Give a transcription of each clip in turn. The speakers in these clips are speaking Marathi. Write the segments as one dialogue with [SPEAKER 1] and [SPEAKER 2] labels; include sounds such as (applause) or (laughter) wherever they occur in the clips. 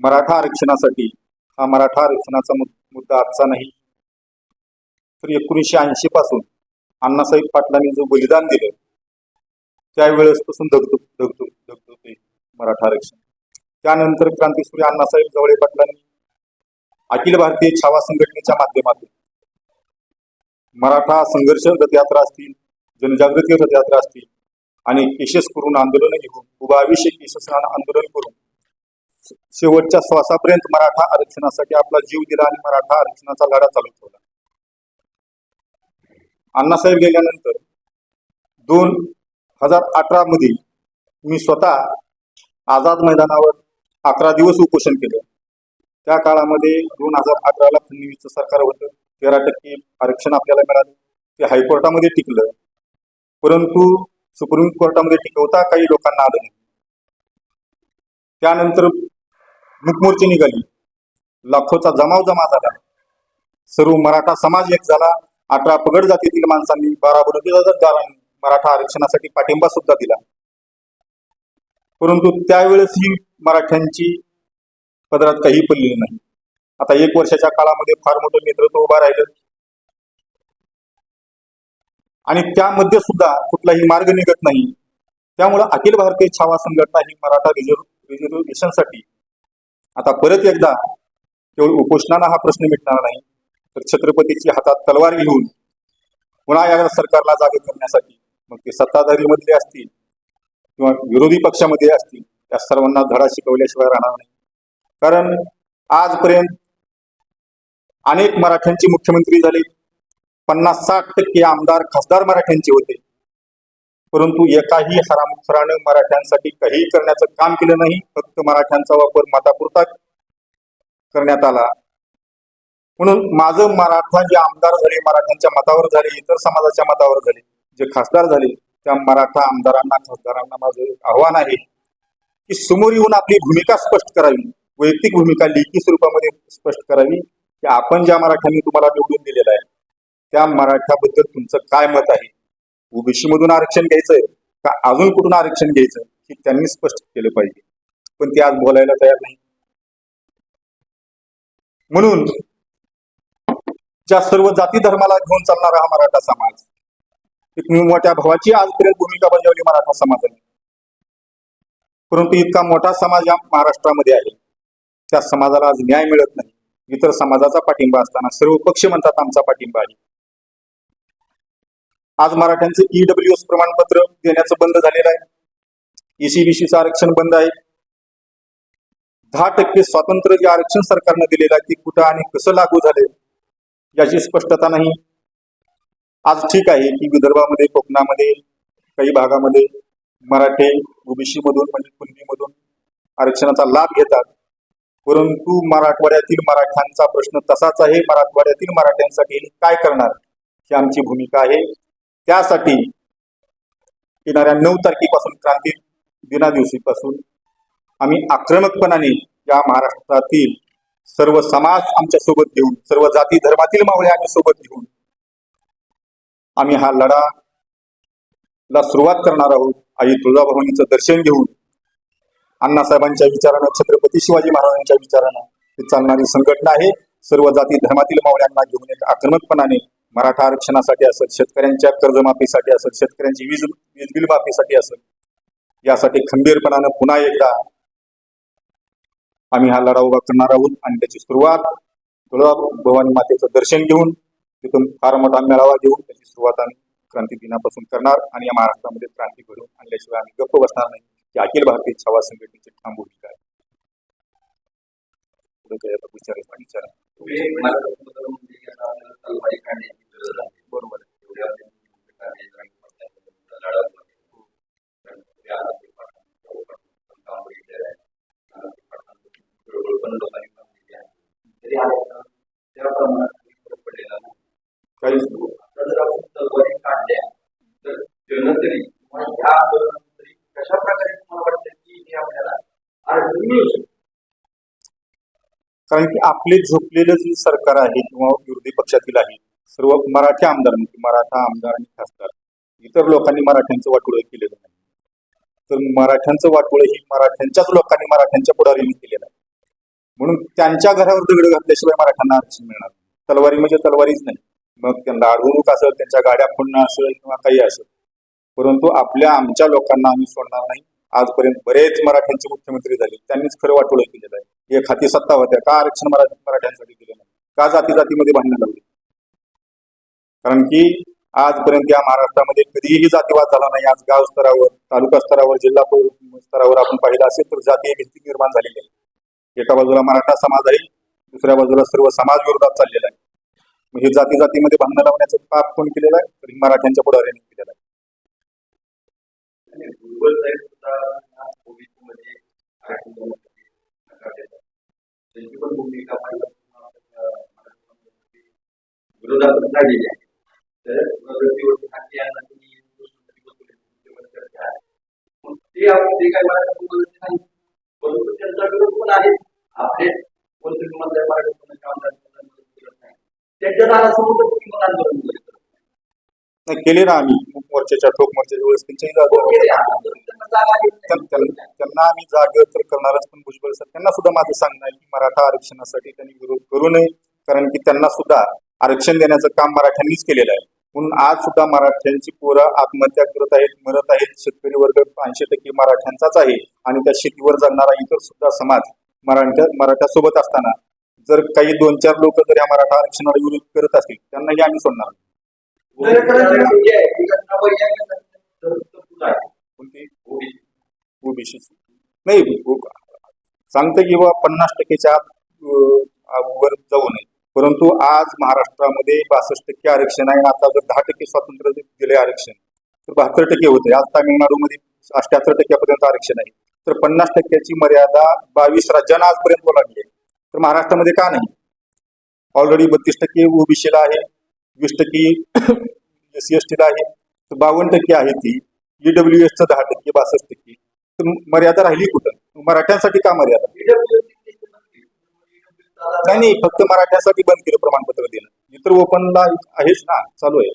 [SPEAKER 1] मराठा आरक्षणासाठी हा मराठा आरक्षणाचा मुद्दा आजचा नाही. तर एकोणीसशे ऐंशी पासून अण्णासाहेब पाटलांनी जो बलिदान दिलं त्यावेळेसपासून धगधग धगधग धगधगते मराठा आरक्षण. त्यानंतर क्रांतीसूर्य अण्णासाहेब जवळे पाटलांनी अखिल भारतीय छावा संघटनेच्या माध्यमातून मराठा संघर्ष रथयात्रा असतील जनजागृती रथयात्रा असतील आणि केशस करून आंदोलन घेऊन उभाविषयी केशस आंदोलन करून शेवटच्या श्वासापर्यंत मराठा आरक्षणासाठी आपला जीव दिला आणि मराठा आरक्षणाचा लढा चालू ठेवला. अण्णासाहेब गेल्यानंतर दोन हजार अठरा मध्ये मी स्वतः आझाद मैदानावर अकरा दिवस उपोषण केलं. त्या काळामध्ये दोन हजार अकराला फडणवीसचं सरकार होतं. तेरा टक्के आरक्षण आपल्याला मिळालं. ते हायकोर्टामध्ये टिकलं. परंतु सुप्रीम कोर्टामध्ये टिकवता काही लोकांना आलं नाही. त्यानंतर मुकमोर्ची निघाली. लाखोचा जमाव जमा झाला. सर्व मराठा समाज एक झाला. अठरा पगड जातीतील माणसांनी बारा मराठा आरक्षणासाठी पाठिंबा सुद्धा दिला. परंतु त्यावेळेस ही मराठ्यांची पदरात काही पडलेली नाही. आता एक वर्षाच्या काळामध्ये फार मोठं नेतृत्व उभा राहिलं. आणि त्यामध्ये सुद्धा कुठलाही मार्ग निघत नाही. त्यामुळे अखिल भारतीय छावा संघटना ही मराठा रिझर्व रिझर्वेशनसाठी आता परत एकदा केवळ उपोषणानं हा प्रश्न मिटणार नाही तर छत्रपतीची हातात तलवार घेऊन पुन्हा या सरकारला जागे करण्यासाठी मग ते सत्ताधारी मधले असतील किंवा विरोधी पक्षामध्ये असतील त्या सर्वांना धडा शिकवल्याशिवाय राहणार नाही. कारण आजपर्यंत अनेक मराठ्यांचे मुख्यमंत्री झाले पन्नास साठ टक्के आमदार खासदार मराठ्यांचे होते. परंतु एकाही हरामखोरानं मराठ्यांसाठी काही करण्याचं काम केलं नाही फक्त मराठ्यांचा वापर मतापुरता करण्यात आला. म्हणून माझं मराठा जे आमदार झाले मराठ्यांच्या मतावर झाले इतर समाजाच्या मतावर झाले जे खासदार झाले त्या मराठा आमदारांना खासदारांना माझं आव्हान आहे की समोर येऊन आपली भूमिका स्पष्ट करावी वैयक्तिक भूमिका लेखी स्वरूपामध्ये स्पष्ट करावी की आपण ज्या मराठ्यांनी तुम्हाला निवडून दिलेलं आहे त्या मराठ्याबद्दल तुमचं काय मत आहे? ओबीसी मधून आरक्षण घ्यायचंय का अजून कुठून आरक्षण घ्यायचं हे त्यांनी स्पष्ट केलं पाहिजे. पण ते आज बोलायला तयार नाही. म्हणून ज्या सर्व जाती धर्माला घेऊन चालणारा हा मराठा समाज एक मोठ्या भावाची आजपर्यंत भूमिका बजावली मराठा समाजाने. परंतु इतका मोठा समाज या महाराष्ट्रामध्ये आहे. त्या समाजाला आज न्याय मिळत नाही. इतर समाजाचा पाठिंबा असताना सर्व पक्ष म्हणतात आमचा पाठिंबा आहे. आज मराठ्यांचे ईडब्ल्यू एस प्रमाणपत्र देण्याचं बंद झालेलं आहे. ईसीबीसीचं आरक्षण बंद आहे. दहा टक्के स्वातंत्र्य जे आरक्षण सरकारनं दिलेलं आहे ते कुठं आणि कसं लागू झाले याची स्पष्टता नाही. आज ठीक आहे की विदर्भामध्ये कोकणामध्ये काही भागामध्ये मराठे ओबीसी मधून म्हणजे कुणबीमधून आरक्षणाचा लाभ घेतात. परंतु मराठवाड्यातील मराठ्यांचा प्रश्न तसाच आहे. मराठवाड्यातील मराठ्यांसाठी काय करणार ही आमची भूमिका आहे. त्यासाठी येणाऱ्या नऊ तारखेपासून क्रांती दिना दिवशीपासून आम्ही आक्रमकपणाने या महाराष्ट्रातील सर्व समाज आमच्यासोबत घेऊन सर्व जाती धर्मातील मावळे आम्ही सोबत घेऊन आम्ही हा लढा ला सुरुवात करणार आहोत. आई तुळजाभवानीचं दर्शन घेऊन अण्णासाहेबांच्या विचारानं छत्रपती शिवाजी महाराजांच्या विचारानं ही चालणारी संघटना आहे. सर्व जाती धर्मातील मावळ्यांना घेऊन एक आक्रमकपणाने मराठा आरक्षणासाठी असेल शेतकऱ्यांच्या कर्जमाफीसाठी असेल शेतकऱ्यांची वीज वीज बिल माफीसाठी असेल यासाठी खंबीरपणानं पुन्हा एकदा आम्ही हा लढा उभा करणार आहोत आणि त्याची सुरुवात तुळा भवानी मातेचं दर्शन घेऊन तिथून फार मोठा मेळावा घेऊन त्याची सुरुवात आम्ही क्रांती दिनापासून करणार आणि या महाराष्ट्रामध्ये क्रांती घडवून आणल्याशिवाय आम्ही गप्प बसणार नाही. की अखिल भारतीय छावा संघटनेची ठाम काहीच
[SPEAKER 2] कशा प्रकारे तुम्हाला वाटतं की हे आपल्याला
[SPEAKER 1] कारण की आपले झोपलेलं जे सरकार आहे किंवा विरोधी पक्षातील आहे सर्व मराठी आमदार म्हणजे मराठा आमदार आणि खासदार इतर लोकांनी मराठ्यांचं वाटोळं केलेलं नाही. तर मराठ्यांचं वाटोळं ही मराठ्यांच्याच लोकांनी मराठ्यांच्या पुढारीने केलेलं आहे. म्हणून त्यांच्या घरावर दगड घातल्याशिवाय मराठ्यांना आरक्षण मिळणार तलवारी म्हणजे तलवारीच नाही. मग त्यांना अडवणूक असेल त्यांच्या गाड्या फोडणं असेल किंवा काही असेल. परंतु आपल्या आमच्या लोकांना आम्ही सोडणार नाही. आजपर्यंत बरेच मराठ्यांचे मुख्यमंत्री झाले त्यांनीच खरं वाटोळं केलेलं आहे. एक हाती सत्ता होत्या. का आरक्षण मराठी मराठ्यांसाठी दिलं नाही? का जाती जातीमध्ये भांडणं लावली कारण की आजपर्यंत या महाराष्ट्रामध्ये कधीही जातीवाद झाला नाही. आज गाव स्तरावर तालुका स्तरावर जिल्हा स्तरावर आपण पाहिलं असेल तर जातीय भीती निर्माण झालेली आहे. एका बाजूला मराठा समाज आहे दुसऱ्या बाजूला सर्व समाज विरोधात चाललेला आहे. मग हे जाती जातीमध्ये भांडण लावण्याचं पाप कोण केलेलं आहे? तर मराठ्यांच्या पुढाऱ्यांनी केलेलं आहे
[SPEAKER 2] आणि दुर्बल साहेब सुद्धा ओबीसी मध्ये आरक्षण देण्यासाठी नकार देतात त्यांची पण भूमिका विरोधात झालेली आहे तर तुम्ही चर्चा आहे. ते ते काय मदत नाही परंतु त्यांचा विरोध पण आहे आपले कोणते करत नाही त्यांच्या दारासमोर तुम्ही आंदोलन
[SPEAKER 1] केले ना आम्ही मोर्चाच्या ठोक मोर्चाच्या वेळेस त्यांच्याही
[SPEAKER 2] त्यांना
[SPEAKER 1] आम्ही जागे तर करणारच पण भुजबळ सर त्यांना सुद्धा माझं सांगणं आहे की मराठा आरक्षणासाठी त्यांनी विरोध करू नये कारण की त्यांना सुद्धा आरक्षण देण्याचं काम मराठ्यांनीच केलेलं आहे. म्हणून आज सुद्धा मराठ्यांची पोरं आत्महत्या करत आहेत मरत आहेत. शेतकरी वर्ग ऐंशी टक्के मराठ्यांचाच आहे आणि त्या शेतीवर जगणारा इतर सुद्धा समाज मराठ्या मराठ्यासोबत असताना जर काही दोन चार लोक जर या मराठा आरक्षणाला विरोध करत असतील त्यांनाही आम्ही सोडणार. नाही. कोणती
[SPEAKER 2] ओबीसी.
[SPEAKER 1] नाही सांगतं की बा पन्नास टक्केच्या वर जाऊ नये परंतु आज महाराष्ट्रामध्ये बासष्ट टक्के आरक्षण आहे आता जर दहा टक्के स्वातंत्र्य दिले आरक्षण तर बहात्तर टक्के होते आज तामिळनाडूमध्ये अठ्याहत्तर टक्क्यापर्यंत आरक्षण आहे तर पन्नास टक्क्याची मर्यादा बावीस राज्यांना आजपर्यंत लागली आहे तर महाराष्ट्रामध्ये का नाही ऑलरेडी बत्तीस टक्के ओबीसीला आहे वीस टक्के (coughs) एस सी एस टीला आहे तर बावन्न टक्के आहे ती ईडब्ल्यू एसचं दहा टक्के बासष्ट टक्के तर मर्यादा राहिली कुठं मराठ्यांसाठी का मर्यादा नाही नाही फक्त मराठ्यासाठी बंद केलं प्रमाणपत्र देणं इतर ओपनला आहेच ना चालू आहे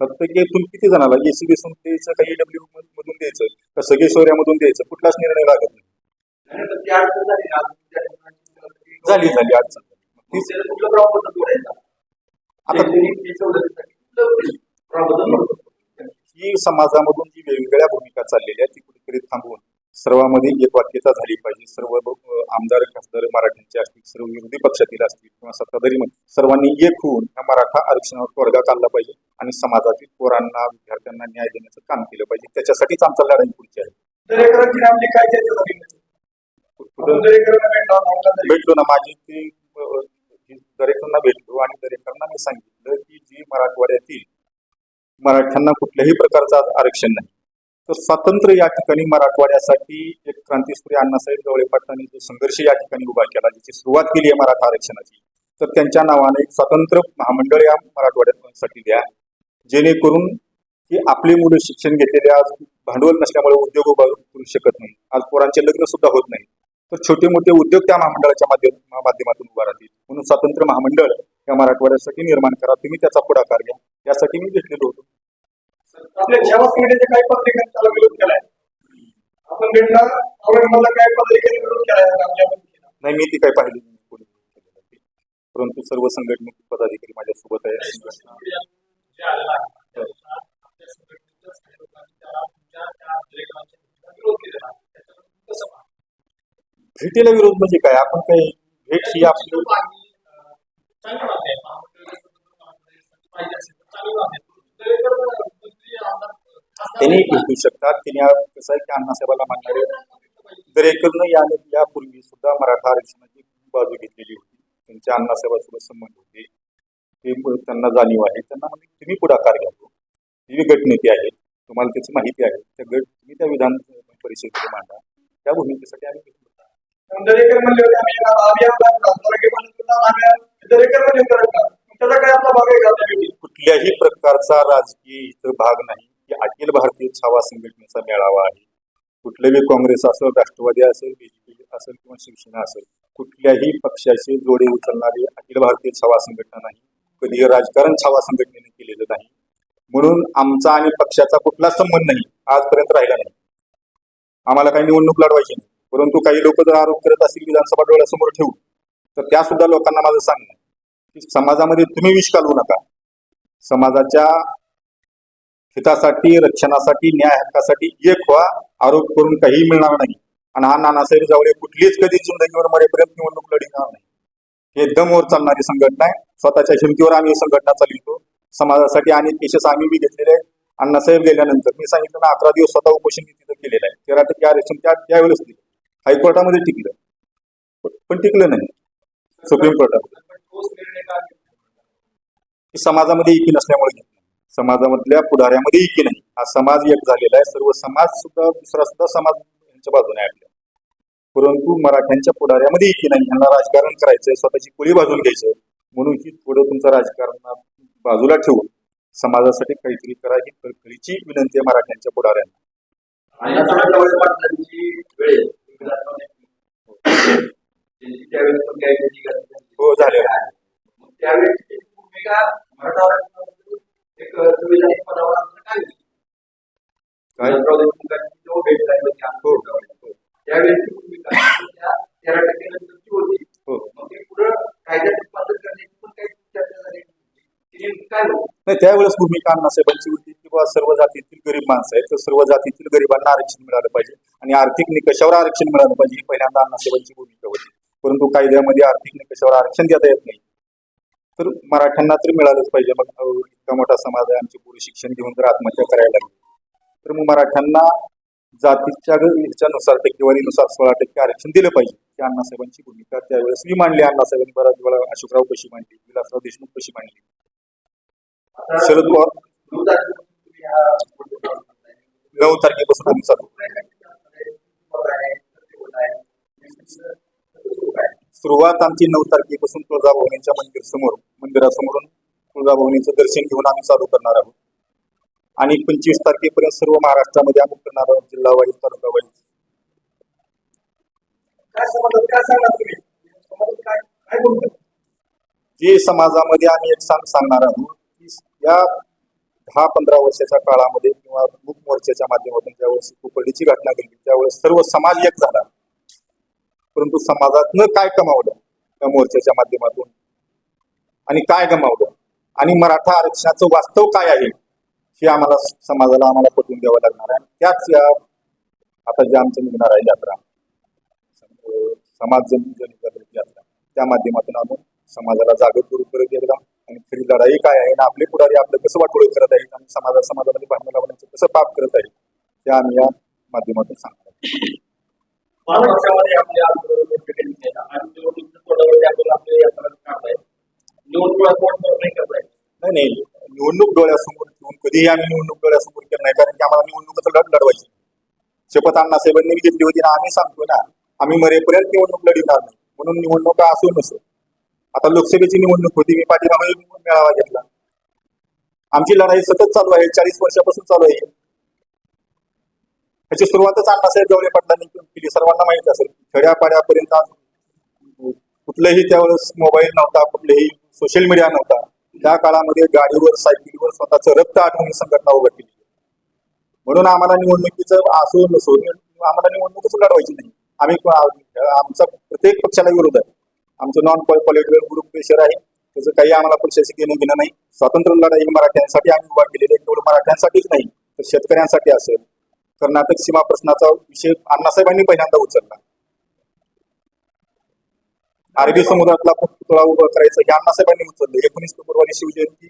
[SPEAKER 1] फक्त की इथून किती जणाला एसी बेसून द्यायचं का ईडब्ल्यू मधून द्यायचं का सगळे सोयऱ्यामधून द्यायचं कुठलाच निर्णय लागत नाही
[SPEAKER 2] झाली
[SPEAKER 1] झाली अडचण आता
[SPEAKER 2] आता सवलतीसाठी प्रॉब्लेम नको
[SPEAKER 1] ही समाजामधून जी वेगवेगळ्या भूमिका चाललेल्या ती कुठेतरी थांबवून सर्वांमध्ये एक वाक्यता झाली पाहिजे. सर्व आमदार खासदार मराठ्यांचे असतील सर्व विरोधी पक्षातील असतील किंवा सत्ताधारी सर्वांनी एक होऊन ह्या मराठा आरक्षणावर तोडगा काढला पाहिजे आणि समाजातील पोरांना विद्यार्थ्यांना न्याय देण्याचं काम केलं पाहिजे. त्याच्यासाठीच आमचा लढाई पुढची आहे.
[SPEAKER 2] भेटला
[SPEAKER 1] ना माझी ती दरेकरांना भेटलो आणि दरेकरांना मी सांगितलं की जी मराठवाड्यातील मराठ्यांना कुठल्याही प्रकारचं आज आरक्षण नाही. तर स्वातंत्र्य या ठिकाणी मराठवाड्यासाठी एक क्रांतीसूर्य अण्णासाहेब जवळे पाटलांनी जो संघर्ष या ठिकाणी उभा केला ज्याची सुरुवात केली आहे मराठा आरक्षणाची तर त्यांच्या नावाने एक स्वातंत्र्य महामंडळ या मराठवाड्यासाठी द्या जेणेकरून की आपली मुलं शिक्षण घेतलेले आज भांडवल नसल्यामुळे उद्योग उभा करू शकत नाही. आज पोरांचे लग्न सुद्धा होत नाही. तर छोटे मोठे उद्योग त्या महामंडळाच्या माध्यम माध्यमातून उभा राहतील. म्हणून स्वातंत्र्य महामंडळ या मराठवाड्यासाठी निर्माण करा. तुम्ही त्याचा पुढाकार घ्या. यासाठी मी भेटलेलो होतो
[SPEAKER 2] आपल्या सेवा समितीचे काही पत्रिकांनी त्याला विरोध केलाय आपण औरंगाबादला काही पत्रिकेने विरोध केलाय.
[SPEAKER 1] नाही मी ती काही पाहिली कोणी. परंतु सर्व संघटनेचे पदाधिकारी माझ्यासोबत आहे? भेटीला विरोध म्हणजे काय आपण काही भेट ही आपली
[SPEAKER 3] लोक आणि, अं, चांगली बात आहे महामंडळाच्या स्वतंत्र महामंडळासाठी पाहिजे असेल तर चांगली बात आहे परंतु दरेकर मंत्री आमदार खासदार
[SPEAKER 1] त्यांनी भेटू शकतात. आज कसं आहे की अण्णासाहेबाला मानणारे दरेकरनं या यापूर्वी सुद्धा मराठा आरक्षणाची बाजू घेतलेली होती. त्यांच्या अण्णासाहेबासोबत संबंध होते. ते त्यांना जाणीव आहे. त्यांना म्हणजे तुम्ही पुढाकार घ्या ही गटनेते आहेत तुम्हाला त्याची माहिती आहे. त्या गट तुम्ही त्या विधान परिषदेमध्ये मांडा. त्या भूमिकेसाठी आम्ही.
[SPEAKER 2] दरेकर म्हणले होते आम्ही. त्याचा आहे?
[SPEAKER 1] कुठल्याही प्रकारचा राजकीय इथं भाग नाही. की अखिल भारतीय छावा संघटनेचा मेळावा आहे. कुठलंही काँग्रेस असेल राष्ट्रवादी असेल बीजेपी असेल किंवा शिवसेना असेल कुठल्याही पक्षाचे जोडे उचलणारी अखिल भारतीय छावा संघटना नाही. कधी राजकारण छावा संघटनेने केलेलं नाही. म्हणून आमचा आणि पक्षाचा कुठलाच संबंध नाही आजपर्यंत राहिला नाही. आम्हाला काही निवडणूक लढवायची नाही. परंतु काही लोक जर आरोप करत असतील विधानसभा डोळ्यासमोर ठेवून तर त्या सुद्धा लोकांना माझं सांगणं की समाजामध्ये तुम्ही विष घालवू नका. समाजाच्या हितासाठी रक्षणासाठी न्याय हक्कासाठी एक व्हा. आरोप करून काहीही मिळणार नाही. आणि हा नानासाहेब जावळे कुठलीच कधी जिंदगीवर मरेपर्यंत निवडणूक लढणार नाही. हे दमवर चालणारी संघटना आहे. स्वतःच्या हिमतीवर आम्ही ही संघटना चालवितो. समाजासाठी अनेक केसेस आम्ही बी घेतलेले आहेत. अण्णासाहेब गेल्यानंतर मी सांगितलं ना अकरा दिवस स्वतः उपोषण मी तिथं केलेलं आहे. तेरा टक्के आरक्षण त्या त्यावेळेस दिलं. हायकोर्टामध्ये टिकलं. पण- टिकलं नाही. सुप्रीम कोर्टात समाजामध्ये एकी नसल्यामुळे समाजामधल्या पुढाऱ्यामध्ये एकी नाही. हा समाज एक झालेला आहे. सर्व समाज सुद्धा दुसरा सुद्धा समाज यांच्या बाजूने आहे आपल्या. परंतु मराठ्यांच्या पुढाऱ्यामध्ये एकी नाही. यांना राजकारण करायचंय स्वतःची कुळी बाजून घ्यायचं म्हणून ही थोडं तुमचं राजकारण बाजूला ठेवून समाजासाठी काहीतरी करा ही कळकळीची विनंती आहे मराठ्यांच्या पुढाऱ्यांना
[SPEAKER 2] आणि आता जवळ पाटलांची वेळ आहे. त्यांची त्यावेळेस पण काही त्याची घटना झाली.
[SPEAKER 1] हो झालेलं आहे
[SPEAKER 2] मग त्यावेळेस त्याची भूमिका मराठा आरक्षणाबद्दल एक संविधानिक पदावर असणं काय होती?
[SPEAKER 1] काय?
[SPEAKER 2] विलासराव देशमुखांची जेव्हा भेट झाली होती आंदोलनावर, त्यावेळेसची भूमिका त्या तेरा टक्के नंतरची होती
[SPEAKER 1] हो
[SPEAKER 2] मग ते पुढं कायद्यात रूपांतर करण्याची पण काही चर्चा झाली होती. ती नेमकी काय होती
[SPEAKER 1] नाही त्यावेळेस भूमिका अण्णासाहेबांची होती किंवा सर्व जातीतील गरीब माणसं आहेत तर सर्व जातीतील गरिबांना आरक्षण मिळालं पाहिजे आणि आर्थिक निकषावर आरक्षण मिळालं पाहिजे ही पहिल्यांदा अण्णासाहेबांची भूमिका होती. परंतु कायद्यामध्ये आर्थिक निकषावर आरक्षण देता येत नाही. तर मराठ्यांना तर मिळालंच पाहिजे. मग इतका मोठा समाज आहे आमचे पुढे शिक्षण घेऊन तर आत्महत्या करायला लागली. तर मग मराठ्यांना जातीच्या ह्याच्यानुसार टक्केवारीनुसार सोळा टक्के आरक्षण दिलं पाहिजे ही अण्णासाहेबांची भूमिका. त्यावेळेस मी मांडली अण्णासाहेबांनी बराच वेळा अशोकराव कशी मांडली विलासराव देशमुख कशी मांडली शरद पवार.
[SPEAKER 2] नऊ तारखेपासून
[SPEAKER 1] आम्ही चालू. सुरुवात आमची नऊ तारखेपासून तुळजाभवानीच्या मंदिर समोर मंदिरासमोरून तुळजाभवानीचं दर्शन घेऊन आम्ही चालू करणार आहोत. आणि पंचवीस तारखेपर्यंत सर्व महाराष्ट्रामध्ये आम्ही करणार आहोत जिल्हा वाईज तालुका वाईज. जे समाजामध्ये आम्ही एक सांग सांगणार आहोत या दहा पंधरा वर्षाच्या काळामध्ये किंवा मूक मोर्चाच्या माध्यमातून ज्यावेळेस कुपडीची घटना घडली त्यावेळेस सर्व समाज एक झाला. परंतु समाजातनं काय कमावलं त्या मोर्चाच्या माध्यमातून? आणि काय गमावलं? आणि मराठा आरक्षणाचं वास्तव काय आहे? हे आम्हाला समाजाला आम्हाला पटवून द्यावं लागणार आहे. आणि त्याच या आता जे आमचं निघणार आहे यात्रा समाज जमीन जनजागृती यात्रा त्या माध्यमातून आपण समाजाला जागृत करू परत एकदा. आणि खरी लढाई काय आहे? आणि आपले पुढारी आपलं कसं वाटोळे करत आहेत? आणि समाजा समाजामध्ये भांडण लावण्याचं कसं पाप करत आहेत? ते आम्ही या माध्यमातून सांगतो
[SPEAKER 2] महाराष्ट्रामध्ये नाही.
[SPEAKER 1] नाही निवडणूक डोळ्यासमोर ठेवून कधीही आम्ही निवडणूक डोळ्यासमोर केलं नाही. कारण की आम्हाला निवडणुकीचं लढ लढवायची. शपथ अण्णासाहेबांनी घेतली होती ना आम्ही सांगतोय ना आम्ही मरेपर्यंत निवडणूक लढवणार नाही. म्हणून निवडणुका असो नसो. आता लोकसभेची निवडणूक होती मी पाठीमागे मेळावा घेतला. आमची लढाई सतत चालू आहे चाळीस वर्षापासून चालू आहे. ह्याची सुरुवातच अण्णासाहेब जवळे पाटलांनी केली सर्वांना माहिती असेल. खेड्यापाड्यापर्यंत कुठलंही त्यावेळेस मोबाईल नव्हता कुठलेही सोशल मीडिया नव्हता. त्या काळामध्ये गाडीवर सायकलीवर स्वतःचं रक्त आठवणी संघटना उभं केली म्हणून आम्हाला निवडणुकीचं असो नसो आम्हाला निवडणूकच लढवायची नाही. आम्ही आमचा प्रत्येक पक्षाला विरोध आहे. आमचं नॉन पॉलिटिकल ग्रुप प्रेशर आहे. त्याचं काही आम्हाला प्रशासकीय घेणं घेणं नाही. स्वातंत्र्य लढाई मराठ्यांसाठी आम्ही उभा केलेली आहे. केवळ मराठ्यांसाठीच नाही तर शेतकऱ्यांसाठी असेल. कर्नाटक सीमा प्रश्नाचा विषय अण्णासाहेबांनी पहिल्यांदा उचलला. अरबी समुद्रातला पुतळा उभा करायचं हे अण्णासाहेबांनी उचललं. एकोणीस फेब्रुवारी शिवजयंती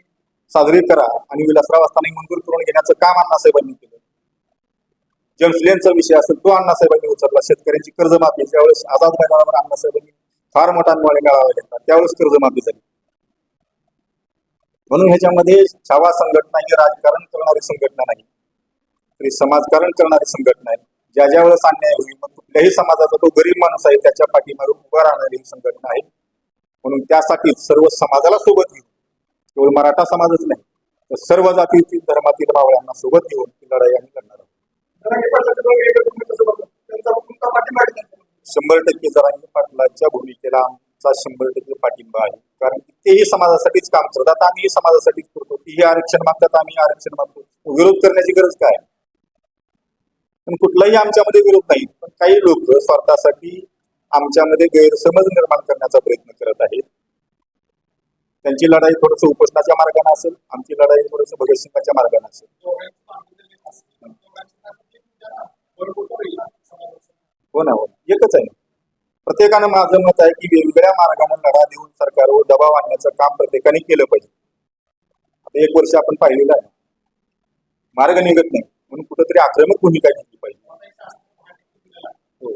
[SPEAKER 1] साजरी करा आणि विलासराव असताना मंजूर करून घेण्याचं काम अण्णासाहेबांनी केलं. जलफ्लेनचा विषय असेल तो अण्णासाहेबांनी उचलला. शेतकऱ्यांची कर्जमाफी ज्यावेळेस आझाद मैदानावर अण्णासाहेबांनी फार मोठा निर्णय मेळावा लागला. त्यावेळेस कर्जमाफी झाली. म्हणून ह्याच्यामध्ये छावा संघटना ही राजकारण करणारी संघटना नाही. तरी समाजकारण करणारी संघटना आहे. ज्या ज्या वेळेस अन्याय होईल मग कुठल्याही समाजाचा तो गरीब माणूस आहे त्याच्या पाठीमागे उभा राहणारी ही संघटना आहे. म्हणून त्यासाठी सर्व समाजाला सोबत घेऊन केवळ मराठा समाजच नाही तर सर्व जातीतील धर्मातील मावळ्यांना सोबत घेऊन ही लढाई आम्ही करणार आहोत. शंभर टक्के जरांगी पाटलाच्या भूमिकेला आमचा शंभर टक्के पाठिंबा आहे. कारण तेही समाजासाठीच काम करतात. आता आम्ही समाजासाठीच करतो. तीही आरक्षण मागतात. आम्ही आरक्षण मागतो. विरोध करण्याची गरज काय? पण कुठलाही आमच्यामध्ये विरोध नाही. पण काही लोक स्वार्थासाठी आमच्यामध्ये गैरसमज निर्माण करण्याचा प्रयत्न करत आहेत. त्यांची लढाई थोडस उपोषणाच्या मार्गाने असेल. आमची लढाई थोडस भगतसिंगाच्या मार्गाने असेल. हो ना हो ना. एकच आहे. प्रत्येकानं माझं मत आहे की वेगवेगळ्या मार्गाने लढा देऊन सरकारवर दबाव आणण्याचं काम प्रत्येकाने केलं पाहिजे. आता एक वर्ष आपण पाहिलेलं आहे. मार्ग निघत नाही. म्हणून कुठंतरी आक्रमक भूमिका घेतली पाहिजे. हो.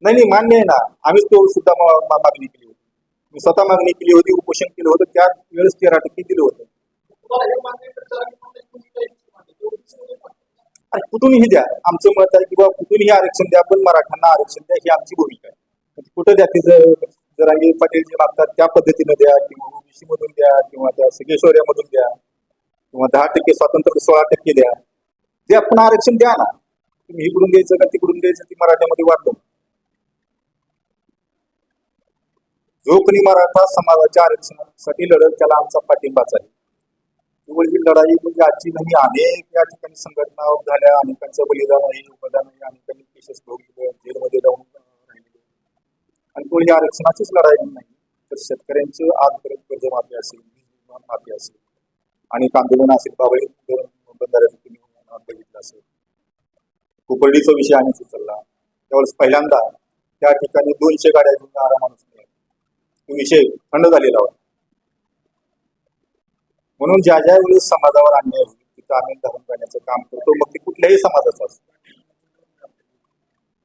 [SPEAKER 3] नाही
[SPEAKER 1] नाही मान्य आहे ना. आम्हीच तो सुद्धा मा- मागणी केली होती. मी स्वतः मागणी केली होती उपोषण केलं होतं त्या वेळेस तेरा टक्के दिलं होतं. कुठूनही द्या. आमचं मत आहे किंवा कुठूनही आरक्षण द्या पण मराठ्यांना आरक्षण द्या ही आमची भूमिका आहे. म्हणजे कुठं द्या तिचं जरांगे पाटील जे मागतात त्या पद्धतीनं द्या किंवा ओबीसी मधून द्या किंवा त्या सगळेश्वर्यामधून द्या किंवा दहा टक्के स्वातंत्र्य सोळा टक्के द्या. ते आपण आरक्षण द्या ना तुम्ही इकडून द्यायचं का तिकडून द्यायचं ती मराठ्यामध्ये वाटतो जो कोणी मराठा समाजाच्या आरक्षणासाठी लढत त्याला आमचा पाठिंबाच आहे केवळ ही लढाई म्हणजे आजची नाही अनेक या ठिकाणी संघटना झाल्या अनेकांचं बलिदान आहे उपदान आहे अनेकांनी केसेस भोगले जेलमध्ये जाऊन राहिले आणि कोणी आरक्षणाचीच लढाई नाही तर शेतकऱ्यांचं आजपर्यंत कर्जमाफी असेल वीज माफी असेल आणि आंदोलन असेल बाबळी बंधाऱ्याचं तुम्ही बघितलं असेल. कुपर्डीचा विषय आणि सुचलला त्यावेळेस पहिल्यांदा त्या ठिकाणी दोनशे गाड्या घेऊन जाणारा माणूस नाही तो विषय थंड झालेला होता. म्हणून ज्या ज्या वेळेस समाजावर अन्याय होईल तिथं आम्ही धरून करण्याचं काम करतो. मग ते कुठल्याही समाजाचं असतं.